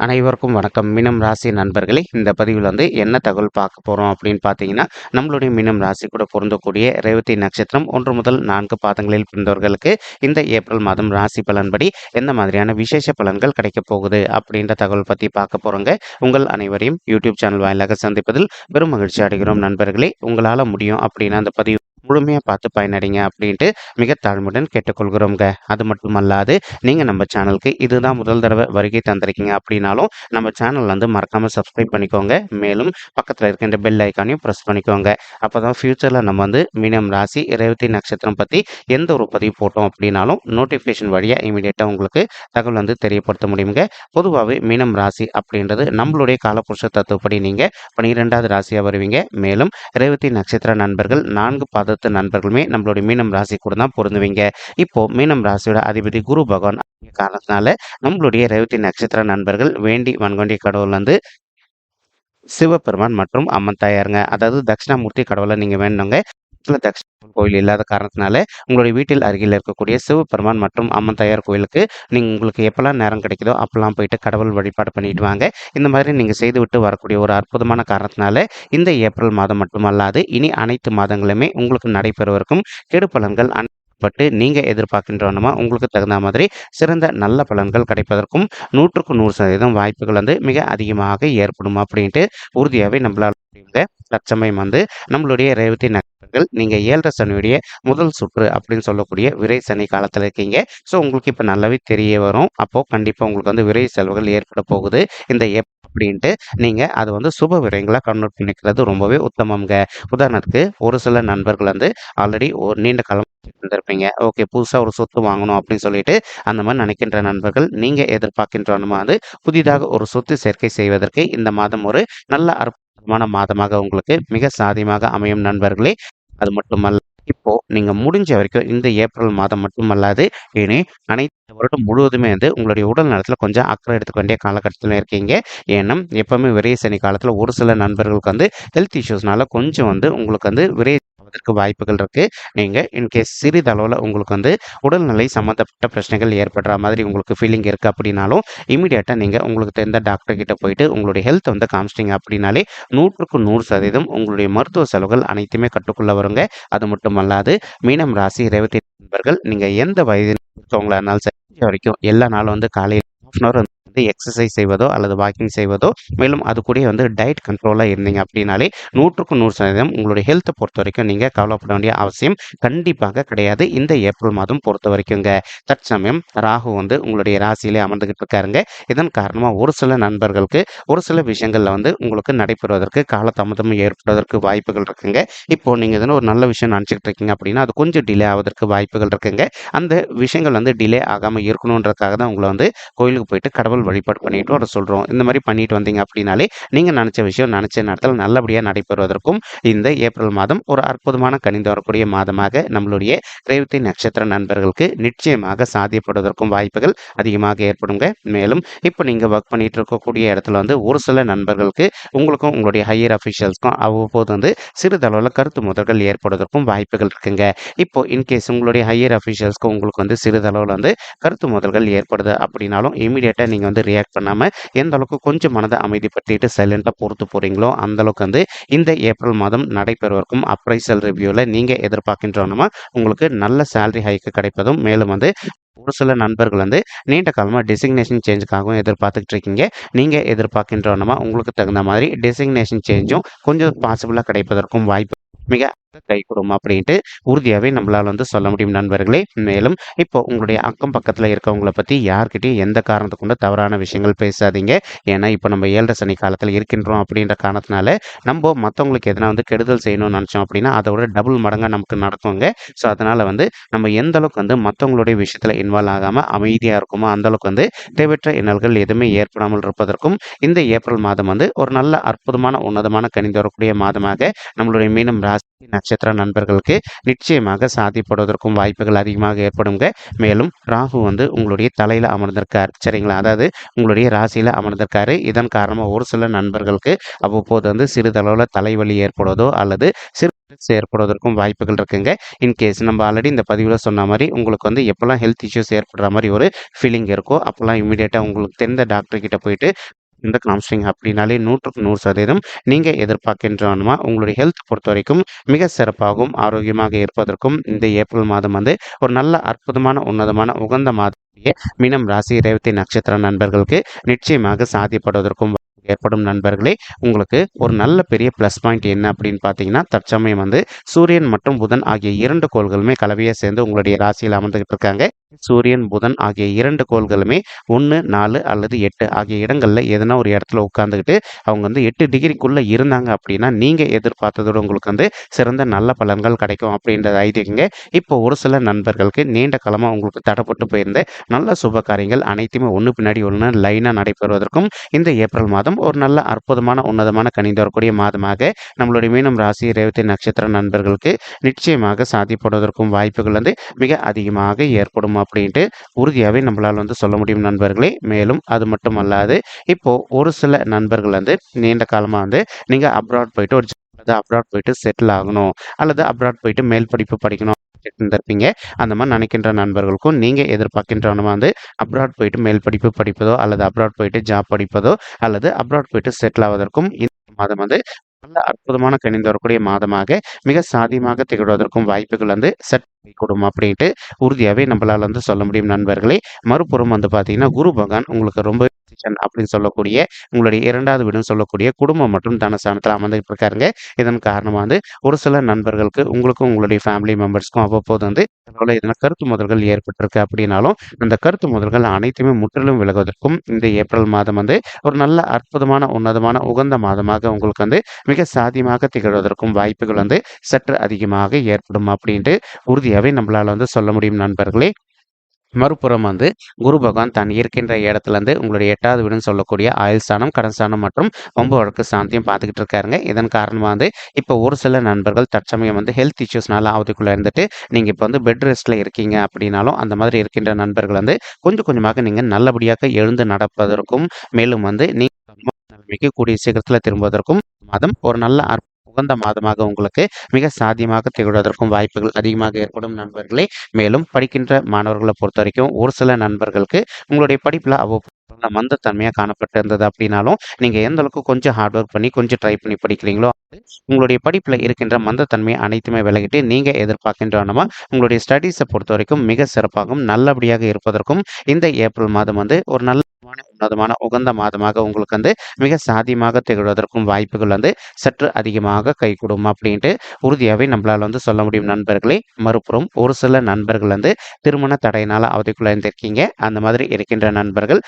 அனைவருக்கும் வணக்கம். மினம் ராசி நண்பர்களே இந்த பதிவில் வந்து என்ன தகவல் பார்க்க போகிறோம் அப்படின்னு பார்த்தீங்கன்னா நம்மளுடைய மினம் ராசி கூட பொருந்தக்கூடிய ரேவதி நட்சத்திரம் ஒன்று முதல் நான்கு பாதங்களில் பிறந்தவர்களுக்கு இந்த ஏப்ரல் மாதம் ராசி பலன்படி எந்த மாதிரியான விசேஷ பலன்கள் கிடைக்க போகுது அப்படின்ற தகவல் பற்றி பார்க்க போகிறோங்க உங்கள் அனைவரையும் யூடியூப் சேனல் வாயிலாக சந்திப்பதில் பெரும் மகிழ்ச்சி அடைகிறோம் நண்பர்களே. உங்களால் முடியும் அப்படின்னு அந்த பதிவு முழுமையாக பார்த்து பயனடைங்க அப்படின்ட்டு மிக தாழ்மையுடன் கேட்டுக்கொள்கிறோங்க அது மட்டுமல்லாது நீங்கள் நம்ம சேனலுக்கு இதுதான் முதல் தடவை வருகை தந்திருக்கீங்க அப்படின்னாலும் நம்ம சேனல் வந்து மறக்காமல் சப்ஸ்கிரைப் பண்ணிக்கோங்க. மேலும் பக்கத்தில் இருக்கின்ற பெல் ஐக்கானையும் ப்ரெஸ் பண்ணிக்கோங்க. அப்போ தான் ஃப்யூச்சரில் நம்ம வந்து மீனம் ராசி ரேவதி நட்சத்திரம் பற்றி எந்த ஒரு பதிவு போட்டோம் அப்படின்னாலும் நோட்டிஃபிகேஷன் வழியாக இமீடியட்டாக உங்களுக்கு தகவல் வந்து தெரியப்படுத்த முடியுங்க. பொதுவாகவே மீனம் ராசி அப்படின்றது நம்மளுடைய காலப்புருஷ தத்துவப்படி நீங்கள் பன்னிரெண்டாவது ராசியாக வருவீங்க. மேலும் ரேவதி நட்சத்திர நண்பர்கள் நான்கு பாதத்து நண்பர்களுமே நம்மளுடைய மீனம் ராசி கூட தான் பொருந்துவீங்க. இப்போ மீனம் ராசியோட அதிபதி குரு பகவான் காரணத்தினால நம்மளுடைய ரேவதி நட்சத்திர நண்பர்கள் வேண்டி வன்கொண்டிய கடவுள் வந்து சிவபெருமான் மற்றும் அம்மன் தாயாருங்க. அதாவது தட்சிணாமூர்த்தி கடவுளை நீங்கள் வேணுங்க. வீட்டில் தட்சிணாமூர்த்தி கோயில் இல்லாத காரணத்தினால உங்களுடைய வீட்டில் அருகில் இருக்கக்கூடிய சிவபெருமான் மற்றும் அம்மன் தயார் கோயிலுக்கு நீங்கள் உங்களுக்கு எப்போல்லாம் நேரம் கிடைக்குதோ அப்போல்லாம் போயிட்டு கடவுள் வழிபாடு பண்ணிட்டு வாங்க. இந்த மாதிரி நீங்கள் செய்துவிட்டு வரக்கூடிய ஒரு அற்புதமான காரணத்தினால இந்த ஏப்ரல் மாதம் மட்டுமல்லாது இனி அனைத்து மாதங்களுமே உங்களுக்கு நடைபெறுவதற்கும் கெடு பலன்கள் பட்டு நீங்கள் எதிர்பார்க்கின்றனமா உங்களுக்கு தகுந்த மாதிரி சிறந்த நல்ல பலன்கள் கிடைப்பதற்கும் நூற்றுக்கு நூறு சதவீதம் வாய்ப்புகள் வந்து மிக அதிகமாக ஏற்படும் அப்படின்ட்டு உறுதியாகவே நம்மளால் தற்சமயம் வந்து நம்மளுடைய ரேவதி நீங்கள் ஏழரை சனியுடைய முதல் சுற்று அப்படின்னு சொல்லக்கூடிய விரை சனி காலத்தில் இருக்கீங்க. ஸோ உங்களுக்கு இப்போ நல்லாவே தெரிய வரும். அப்போது கண்டிப்பாக உங்களுக்கு வந்து விரை செலவுகள் ஏற்பட போகுது. இந்த எப் அப்படின்ட்டு நீங்கள் அது வந்து சுப விரயங்களாக கன்வெர்ட் பண்ணிக்கிறது ரொம்பவே உத்தமங்க உதாரணத்துக்கு ஒரு சில நண்பர்கள் வந்து ஆல்ரெடி ஒரு நீண்ட காலம் இருந்திருப்பீங்க. ஓகே புதுசாக ஒரு சொத்து வாங்கணும் அப்படின்னு சொல்லிட்டு அந்த மாதிரி நினைக்கின்ற நண்பர்கள் நீங்கள் எதிர்பார்க்கின்ற வந்து புதிதாக ஒரு சொத்து சேர்க்கை செய்வதற்கு இந்த மாதம் ஒரு நல்ல அற்புதமான மாதமாக உங்களுக்கு மிக சாதியமாக அமையும் நண்பர்களே. அது மட்டுமல்ல இப்போ நீங்க முடிஞ்ச வரைக்கும் இந்த ஏப்ரல் மாதம் மட்டுமல்லாது இனி அனைத்து வருடம் முழுவதுமே வந்து உங்களுடைய உடல் நலத்தில் கொஞ்சம் அக்கறை எடுத்துக்க வேண்டிய காலகட்டத்தில் இருக்கீங்க. ஏன்னா எப்பவுமே விரைய சனி காலத்தில் ஒரு சில நண்பர்களுக்கு வந்து ஹெல்த் இஷ்யூஸ்னால கொஞ்சம் வந்து உங்களுக்கு வந்து விரைய ஆவதற்கு வாய்ப்புகள் இருக்குது நீங்கள் இன்கேஸ் சிறிதளவில் உங்களுக்கு வந்து உடல்நிலை சம்மந்தப்பட்ட பிரச்சனைகள் ஏற்படுற மாதிரி உங்களுக்கு ஃபீலிங் இருக்குது அப்படின்னாலும் இமீடியட்டாக நீங்கள் உங்களுக்கு தெரிந்த டாக்டர் கிட்ட போயிட்டு உங்களுடைய ஹெல்த் வந்து காமிச்சிட்டிங்க அப்படின்னாலே நூற்றுக்கு நூறு சதவீதம் உங்களுடைய மருத்துவ செலவுகள் அனைத்துமே கட்டுக்குள்ளே வருங்க. அது மட்டுமல்லாது மீனம் ராசி ரேவதி நண்பர்கள் நீங்கள் எந்த வயதில் இருக்கவங்களா இருந்தாலும் சரி வரைக்கும் எல்லா நாளும் வந்து காலையில் ஹாஃப் அன் அவர் வந்து எக்ஸசைஸ் செய்வதோ அல்லது வாக்கிங் செய்வதோ மேலும் அது கூட வந்து டயட் கண்ட்ரோலாக இருந்தீங்க அப்படின்னாலே நூற்றுக்கு நூறு சதவீதம் உங்களுடைய ஹெல்த்தை பொறுத்த வரைக்கும் நீங்கள் கவலைப்பட வேண்டிய அவசியம் கண்டிப்பாக கிடையாது. இந்த ஏப்ரல் மாதம் பொறுத்த வரைக்குங்க தற்சமயம் ராகு வந்து உங்களுடைய ராசியிலே அமர்ந்துகிட்டு இருக்காருங்க. இதன் காரணமாக ஒரு சில நண்பர்களுக்கு ஒரு சில விஷயங்களில் வந்து உங்களுக்கு நடைபெறுவதற்கு காலதாமதம் ஏற்படுவதற்கு வாய்ப்புகள் இருக்குங்க. இப்போ நீங்கள் எதனா ஒரு நல்ல விஷயம் நினச்சிக்கிட்டு இருக்கீங்க அப்படின்னா அது கொஞ்சம் டிலே ஆவதற்கு வாய்ப்புகள் இருக்குங்க. அந்த விஷயங்கள் வந்து டிலே ஆகாமல் இருக்கணுன்றதுக்காக தான் உங்களை வந்து கோயிலுக்கு போயிட்டு கடவுள் வழிபாடு பண்ணிட்டு வர சொல்கிறோம் இந்த மாதிரி பண்ணிட்டு வந்தீங்க அப்படின்னாலே நீங்கள் நினச்ச விஷயம் நினச்ச நேரத்தில் நல்லபடியாக நடைபெறுவதற்கும் இந்த ஏப்ரல் மாதம் ஒரு அற்புதமான கணிந்து வரக்கூடிய மாதமாக நம்மளுடைய ரேவதி நட்சத்திர நண்பர்களுக்கு நிச்சயமாக சாத்தியப்படுவதற்கும் வாய்ப்புகள் அதிகமாக ஏற்படுங்க. மேலும் இப்போ நீங்கள் ஒர்க் பண்ணிட்டு இருக்கக்கூடிய இடத்துல வந்து ஒரு சில நண்பர்களுக்கு உங்களுக்கும் உங்களுடைய ஹையர் அஃபிஷியல்ஸ்க்கும் அவ்வப்போது வந்து சிறிதளவில் கருத்து முதல்கள் ஏற்படுவதற்கும் வாய்ப்புகள் இருக்குங்க. இப்போ இன்கேஸ் உங்களுடைய ஹையர் அஃபிஷியல்ஸ்க்கு உங்களுக்கு வந்து சிறிதளவில் வந்து கருத்து முதல்கள் ஏற்படுது அப்படின்னாலும் இமீடியட்டாக நீங்கள் வந்து ரியாக்ட் பண்ணாமல் எந்த அளவுக்கு கொஞ்சம் மனதை அமைதிப்படுத்திட்டு சைலண்ட்டாக பொறுத்து போகிறீங்களோ அந்த அளவுக்கு வந்து இந்த ஏப்ரல் மாதம் நடைபெறுவதற்கும் அப்ரைசல் ரிவ்யூவில் நீங்கள் எதிர்பார்க்கின்றோன்னா உங்களுக்கு நல்ல சேலரி ஹைக்கு கிடைப்பதும் மேலும் வந்து ஒரு சில நண்பர்கள் வந்து நீண்ட காலமாக டெசிக்னேஷன் சேஞ்சுக்காகவும் எதிர்பார்த்துக்கிட்டு இருக்கீங்க. நீங்கள் எதிர்பார்க்கின்றோன்னா உங்களுக்கு தகுந்த மாதிரி டெசிக்னேஷன் சேஞ்சும் கொஞ்சம் பாசிபிளாக கிடைப்பதற்கும் வாய்ப்பு மிக கை கொடுமா அப்படின்ட்டு உறுதியாகவே நம்மளால் வந்து சொல்ல முடியும் நண்பர்களே. மேலும் இப்போ உங்களுடைய அக்கம் பக்கத்தில் இருக்கவங்களை பற்றி யார்கிட்டையும் எந்த காரணத்தை கொண்டு தவறான விஷயங்கள் பேசாதீங்க. ஏன்னா இப்போ நம்ம ஏழரை சனி காலத்தில் இருக்கின்றோம் அப்படின்ற காரணத்தினால நம்ம மற்றவங்களுக்கு எதனா வந்து கெடுதல் செய்யணும்னு நினச்சோம் அப்படின்னா அதோட டபுள் மடங்காக நமக்கு நடக்குங்க. ஸோ அதனால் வந்து நம்ம எந்த அளவுக்கு வந்து மற்றவங்களுடைய விஷயத்தில் இன்வால்வ் ஆகாமல் அமைதியாக இருக்குமோ அந்த அளவுக்கு வந்து தேவையற்ற இன்னல்கள் எதுவுமே ஏற்படாமல் இருப்பதற்கும் இந்த ஏப்ரல் மாதம் வந்து ஒரு நல்ல அற்புதமான உன்னதமான கணிந்து வரக்கூடிய மாதமாக நம்மளுடைய மீனம் ராசி நட்சத்திர நண்பர்களுக்கு நிச்சயமாக சாதிப்படுவதற்கும் வாய்ப்புகள் அதிகமாக ஏற்படுங்க. மேலும் ராகு வந்து உங்களுடைய தலையில் அமர்ந்திருக்கார். சரிங்களா? அதாவது உங்களுடைய ராசியில் அமர்ந்திருக்காரு. இதன் காரணமாக ஒரு சில நண்பர்களுக்கு அவ்வப்போது வந்து சிறிதளவில் தலைவலி ஏற்படுவதோ அல்லது சிறு ஏற்படுவதற்கும் வாய்ப்புகள் இருக்குங்க. இன்கேஸ் நம்ம ஆல்ரெடி இந்த பதிவில் சொன்ன மாதிரி உங்களுக்கு வந்து எப்போல்லாம் ஹெல்த் இஷ்யூஸ் ஏற்படுற மாதிரி ஒரு ஃபீலிங் இருக்கோ அப்போல்லாம் இமீடியட்டாக உங்களுக்கு தெரிந்த டாக்டர்கிட்ட போயிட்டு இந்த காம்ஸ்டிங் அப்படின்னாலே நூற்றுக்கு நூறு சதவீதம் நீங்கள் எதிர்பார்க்கின்றவனுமா உங்களுடைய ஹெல்த் பொறுத்த வரைக்கும் மிக சிறப்பாகவும் ஆரோக்கியமாக இருப்பதற்கும் இந்த ஏப்ரல் மாதம் வந்து ஒரு நல்ல அற்புதமான உன்னதமான உகந்த மாதம் மீனம் ராசி ரேவதி நட்சத்திர நண்பர்களுக்கு நிச்சயமாக சாத்தியப்படுவதற்கும் ஏற்படும் நண்பர்களே. உங்களுக்கு ஒரு நல்ல பெரிய ப்ளஸ் பாயிண்ட் என்ன அப்படின்னு பார்த்தீங்கன்னா தற்சமயம் வந்து சூரியன் மற்றும் புதன் ஆகிய இரண்டு கோள்களுமே கலவையாக சேர்ந்து உங்களுடைய ராசியில் அமர்ந்துகிட்டு இருக்காங்க. சூரியன் புதன் ஆகிய இரண்டு கோள்களுமே ஒன்று நாலு அல்லது எட்டு ஆகிய இடங்களில் எதனா ஒரு இடத்துல உட்காந்துக்கிட்டு அவங்க வந்து எட்டு டிகிரிக்குள்ளே இருந்தாங்க அப்படின்னா நீங்கள் எதிர்பார்த்ததோடு உங்களுக்கு வந்து சிறந்த நல்ல பலன்கள் கிடைக்கும் அப்படின்றத ஐதீங்க இப்போ ஒரு சில நண்பர்களுக்கு நீண்ட காலமாக உங்களுக்கு தடப்பட்டு போயிருந்த நல்ல சுப காரியங்கள் அனைத்துமே ஒன்று பின்னாடி ஒன்று லைனாக நடைபெறுவதற்கும் இந்த ஏப்ரல் மாதம் ஒரு நல்ல அற்புதமான உன்னதமான கணிந்து வரக்கூடிய மாதமாக நம்மளுடைய மீனம் ராசி ரேவதி நட்சத்திர நண்பர்களுக்கு நிச்சயமாக சாதிப்படுவதற்கும் வாய்ப்புகள் வந்து மிக அதிகமாக ஏற்படும் அப்படின்ட்டு உறுதியாகவே நம்மளால் வந்து சொல்ல முடியும் நண்பர்களே. மேலும் அது மட்டும் அல்லாது இப்போது ஒரு சில நண்பர்கள் வந்து நீண்ட காலமாக வந்து நீங்கள் அப்ராட் போயிட்டு ஒரு அல்லது அப்ராட் போயிட்டு செட்டில் ஆகணும் அல்லது அப்ராட் போயிட்டு மேல் படிப்பு படிக்கணும் இருந்திருப்பீங்க அந்த மாதிரி நினைக்கின்ற நண்பர்களுக்கும் நீங்கள் எதிர்பார்க்கின்றவனமா வந்து அப்ராட் போயிட்டு மேல் படிப்பு படிப்பதோ அல்லது அப்ராட் போயிட்டு ஜாப் படிப்பதோ அல்லது அப்ராட் போயிட்டு செட்டில் ஆவதற்கும் இந்த மாதம் வந்து நல்ல அற்புதமான கணிந்து வரக்கூடிய மாதமாக மிக சாதியமாக திகழ்வதற்கும் வாய்ப்புகள் வந்து செட் கூடும் அப்படின்ட்டு உறுதியாகவே நம்மளால் வந்து சொல்ல முடியும் நண்பர்களே. மறுபுறம் வந்து பார்த்தீங்கன்னா குரு பகவான் உங்களுக்கு ரொம்ப அப்படின்னு சொல்லக்கூடிய உங்களுடைய இரண்டாவது வீடுன்னு சொல்லக்கூடிய குடும்பம் மற்றும் தனஸ்தானத்தில் அமர்ந்துகிட்டு இருக்காருங்க இதன் காரணமாக வந்து ஒரு சில நண்பர்களுக்கு உங்களுக்கும் உங்களுடைய ஃபேமிலி மெம்பர்ஸ்க்கும் அவ்வப்போது வந்து எதனா கருத்து முதல்கள் ஏற்பட்டிருக்கு அப்படின்னாலும் அந்த கருத்து முதல்கள் அனைத்துமே முற்றிலும் விலகுவதற்கும் இந்த ஏப்ரல் மாதம் வந்து ஒரு நல்ல அற்புதமான உன்னதமான உகந்த மாதமாக உங்களுக்கு வந்து மிக சாதியமாக திகழ்வதற்கும் வாய்ப்புகள் வந்து சற்று அதிகமாக ஏற்படும் அப்படின்ட்டு உறுதியாகவே நம்மளால் வந்து சொல்ல முடியும் நண்பர்களே. மறுபுறம் வந்து குரு பகவான் தான் இருக்கின்ற இடத்துலேருந்து உங்களுடைய எட்டாவது வீடுன்னு சொல்லக்கூடிய ஆயுள் ஸ்தானம் கடன் ஸ்தானம் மற்றும் ஒம்பு வழக்கு சாந்தியும் பார்த்துக்கிட்டு இருக்காருங்க. இதன் காரணமாக வந்து இப்போ ஒரு சில நண்பர்கள் தற்சமயம் வந்து ஹெல்த் இஷ்யூஸ்னால அவதிக்குள்ளே இருந்துட்டு நீங்கள் இப்போ வந்து பெட் ரெஸ்ட்டில் இருக்கீங்க அப்படின்னாலும் அந்த மாதிரி இருக்கின்ற நண்பர்கள் வந்து கொஞ்சம் கொஞ்சமாக நீங்கள் நல்லபடியாக எழுந்து நடப்பதற்கும் மேலும் வந்து நீங்கள் கூடிய சீக்கிரத்தில் திரும்புவதற்கும் மாதம் ஒரு நல்ல உகந்த மாதமாக உங்களுக்கு மிக சாத்தியமாக திகழ்வதற்கும் வாய்ப்புகள் அதிகமாக ஏற்படும் நண்பர்களே. மேலும் படிக்கின்ற மாணவர்களை பொறுத்த வரைக்கும் ஒரு சில நண்பர்களுக்கு உங்களுடைய படிப்பில் அவ்வப்போது மந்தத்தன்மையாக காணப்பட்டிருந்தது அப்படின்னாலும் நீங்கள் எந்த அளவுக்கு கொஞ்சம் ஹார்ட் ஒர்க் பண்ணி கொஞ்சம் ட்ரை பண்ணி படிக்கிறீங்களோ உங்களுடைய படிப்பில் இருக்கின்ற மந்தத்தன்மையை அனைத்துமே விலகிட்டு நீங்கள் எதிர்பார்க்கின்றனமா உங்களுடைய ஸ்டடீஸை பொறுத்த வரைக்கும் மிக சிறப்பாகவும் நல்லபடியாக இருப்பதற்கும் இந்த ஏப்ரல் மாதம் வந்து ஒரு நல்ல உன்னதமான உகந்த மாதமாக உங்களுக்கு வந்து மிக சாதியமாக திகழ்வதற்கும் வாய்ப்புகள் வந்து சற்று அதிகமாக கைகூடும் அப்படின்ட்டு உறுதியாகவே நம்மளால் வந்து சொல்ல முடியும் நண்பர்களே. மறுபுறம் ஒரு சில நண்பர்கள் வந்து திருமண தடையினால் அவதிக்குள்ள இருந்திருக்கீங்க அந்த மாதிரி இருக்கின்ற நண்பர்கள்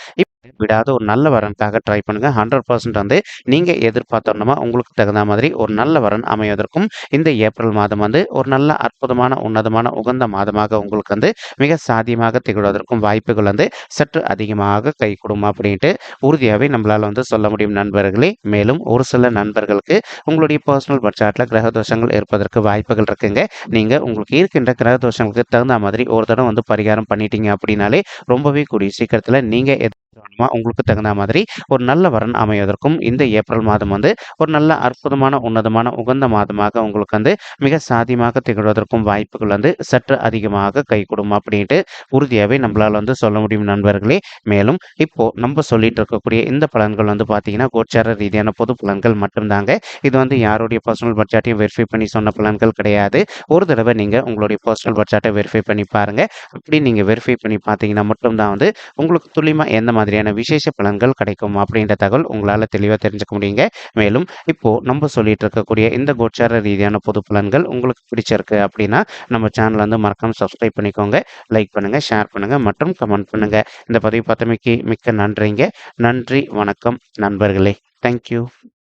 விடாத ஒரு நல்ல வரனுக்காக ட்ரை பண்ணுங்க. ஹண்ட்ரட் பர்சன்ட் வந்து நீங்க எதிர்பார்த்தோம்னா உங்களுக்கு தகுந்த மாதிரி ஒரு நல்ல வரன் அமைவதற்கும் இந்த ஏப்ரல் மாதம் வந்து ஒரு நல்ல அற்புதமான உன்னதமான உகந்த மாதமாக உங்களுக்கு வந்து மிக சாத்தியமாக திகழ்வதற்கும் வாய்ப்புகள் வந்து சற்று அதிகமாக கை கொடுமா அப்படின்ட்டு உறுதியாகவே நம்மளால் வந்து சொல்ல முடியும் நண்பர்களே. மேலும் ஒரு சில நண்பர்களுக்கு உங்களுடைய பர்சனல் பட்ஜெட்டில் கிரக தோஷங்கள் இருப்பதற்கு வாய்ப்புகள் இருக்குங்க. நீங்கள் உங்களுக்கு இருக்கின்ற கிரக தோஷங்களுக்கு தகுந்த மாதிரி ஒரு தடவை வந்து பரிகாரம் பண்ணிட்டீங்க அப்படின்னாலே ரொம்பவே கூடிய சீக்கிரத்தில் நீங்கள் உங்களுக்கு தகுந்த மாதிரி ஒரு நல்ல வரன் அமைவதற்கும் இந்த ஏப்ரல் மாதம் வந்து ஒரு நல்ல அற்புதமான உன்னதமான உகந்த மாதமாக உங்களுக்கு வந்து மிக சாதியமாக திகழ்வதற்கும் வாய்ப்புகள் வந்து சற்று அதிகமாக கைகூடும் அப்படின்ட்டு உறுதியாகவே நம்மளால் வந்து சொல்ல முடியும் நண்பர்களே. மேலும் இப்போ நம்ம சொல்லிட்டு இருக்கக்கூடிய இந்த பலன்கள் வந்து பார்த்தீங்கன்னா கோச்சார ரீதியான பொது பலன்கள் மட்டும்தாங்க. இது வந்து யாருடைய பர்சனல் பட்ஜெட்டையும் வெரிஃபை பண்ணி சொன்ன பலன்கள் கிடையாது. ஒரு தடவை நீங்கள் உங்களுடைய பர்சனல் பட்ஜெட்டை வெரிஃபை பண்ணி பாருங்கள் அப்படி நீங்கள் வெரிஃபை பண்ணி பார்த்தீங்கன்னா மட்டும்தான் வந்து உங்களுக்கு துல்லியமாக எந்த மாதிரி மாதிரியான விசேஷ பலன்கள் கிடைக்கும் அப்படின்ற தகவல் உங்களால் தெளிவாக தெரிஞ்சுக்க முடியுங்க. மேலும் இப்போது நம்ம சொல்லிட்டு இருக்கக்கூடிய இந்த கோச்சார ரீதியான பொது பலன்கள் உங்களுக்கு பிடிச்சிருக்கு அப்படின்னா நம்ம சேனல் வந்து மறக்காமல் சப்ஸ்கிரைப் பண்ணிக்கோங்க. லைக் பண்ணுங்கள் ஷேர் பண்ணுங்கள் மற்றும் கமெண்ட் பண்ணுங்கள் இந்த பதிவு பார்த்தமைக்கு மிக்க நன்றிங்க. நன்றி வணக்கம் நண்பர்களே. தேங்க்யூ